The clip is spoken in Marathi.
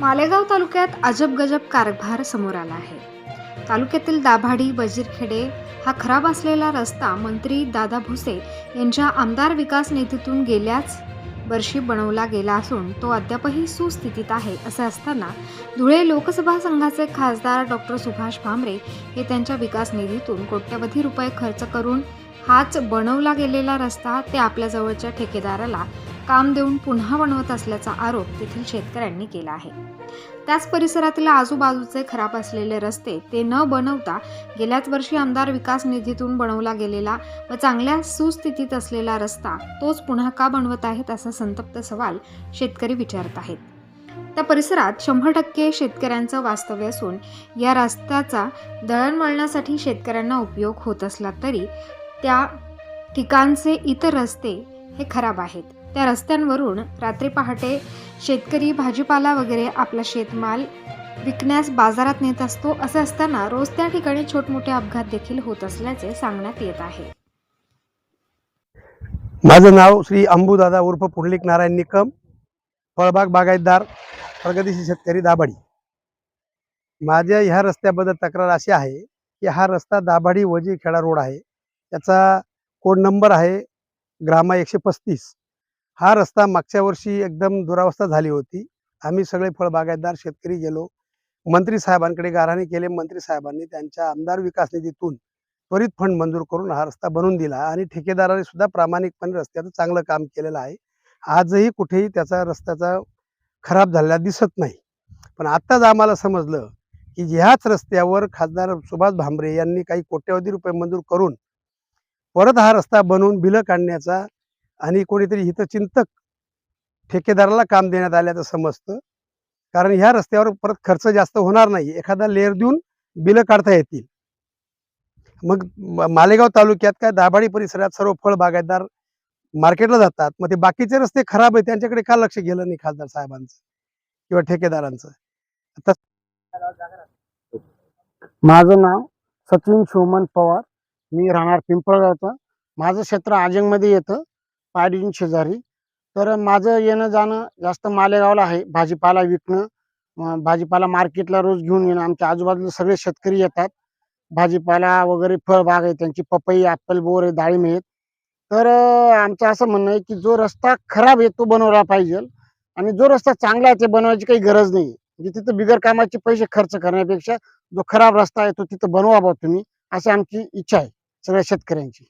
मालेगाव तालुक्यात अजब गजब कारभार समोर आला आहे. तालुक्यातील दाभाडी वजीरखेडे हा खराब असलेला रस्ता मंत्री दादा भुसे यांच्या आमदार विकास निधीतून गेल्याच वर्षी बनवला गेला असून तो अद्यापही सुस्थितीत आहे असे असताना धुळे लोकसभा संघाचे खासदार डॉक्टर सुभाष भामरे हे त्यांच्या विकास निधीतून कोट्यवधी रुपये खर्च करून हाच बनवला गेलेला रस्ता ते आपल्या जवळच्या ठेकेदाराला काम देऊन पुन्हा बनवत असल्याचा आरोप तेथील शेतकऱ्यांनी केला आहे. त्याच परिसरातील आजूबाजूचे खराब असलेले रस्ते ते न बनवता गेल्याच वर्षी आमदार विकास निधीतून बनवला गेलेला व चांगल्या सुस्थितीत असलेला रस्ता तोच पुन्हा का बनवत आहेत असा संतप्त सवाल शेतकरी विचारत आहेत. त्या परिसरात शंभर टक्के शेतकऱ्यांचं वास्तव्य असून या रस्त्याचा दळणवळणासाठी शेतकऱ्यांना उपयोग होत असला तरी त्या ठिकाणचे इतर रस्ते हे खराब आहेत. त्या रस्त्यांवरून रात्री पहाटे शेतकरी भाजीपाला वगैरे आपला शेतमाल विकण्यास बाजारात नेत असतो असं असताना रोज त्या ठिकाणी छोटमोठे अपघात देखील होत असल्याचे सांगण्यात येत आहे. माझं नाव श्री अंबुदादा उर्फ पुंडलिक नारायण निकम फळबाग बागायतदार प्रगतीशील शेतकरी दाभाडी. माझ्या ह्या रस्त्याबद्दल तक्रार अशी आहे की हा रस्ता दाभाडी वजी खेडा रोड आहे. त्याचा कोड नंबर आहे ग्रामा एकशे पस्तीस. हा रस्ता मागच्या वर्षी एकदम दुरावस्था झाली होती. आम्ही सगळे फळबागायतदार शेतकरी गेलो. मंत्री साहेबांकडे गाराणे केले. मंत्री साहेबांनी त्यांच्या आमदार विकास निधीतून त्वरित फंड मंजूर करून हा रस्ता बनवून दिला आणि ठेकेदाराने सुद्धा प्रामाणिकपणे रस्त्याचं चांगलं काम केलेलं आहे. आजही कुठेही त्याचा रस्त्याचा खराब झालेला दिसत नाही. पण आत्ताच आम्हाला समजलं की ह्याच रस्त्यावर खासदार सुभाष भांबरे यांनी काही कोट्यवधी रुपये मंजूर करून परत हा रस्ता बनवून बिलं काढण्याचा आणि कोणीतरी हितचिंतक ठेकेदाराला काम देण्यात आल्याचं समजतं. कारण ह्या रस्त्यावर परत खर्च जास्त होणार नाही. एखादा लेअर देऊन बिलं काढता येतील. मग मालेगाव तालुक्यात काय दाभाडी परिसरात सर्व फळ बागायतदार मार्केटला जातात. मग ते बाकीचे रस्ते खराब आहेत त्यांच्याकडे का लक्ष गेलं नाही खासदार साहेबांचं? किंवा ठेकेदारांचं? माझं नाव सचिन शिवमन पवार. मी राहणार पिंपळगावचं. माझं क्षेत्र आजंगमध्ये येतं. पाडीन शेजारी. तर माझं येणं जाणं जास्त मालेगावला आहे. भाजीपाला विकणं भाजीपाला मार्केटला रोज घेऊन येणं. आमच्या आजूबाजूला सगळे शेतकरी येतात. भाजीपाला वगैरे फळबाग आहे त्यांची पपई ॲपल बोर आहे डाळिंब आहेत. तर आमचं असं म्हणणं आहे की जो रस्ता खराब आहे तो बनवला पाहिजे आणि जो रस्ता चांगला आहे ते बनवायची काही गरज नाही म्हणजे तिथं बिगर कामाचे पैसे खर्च करण्यापेक्षा जो खराब रस्ता आहे तो तिथं बनवा बा तुम्ही. अशी आमची इच्छा आहे सगळ्या शेतकऱ्यांची.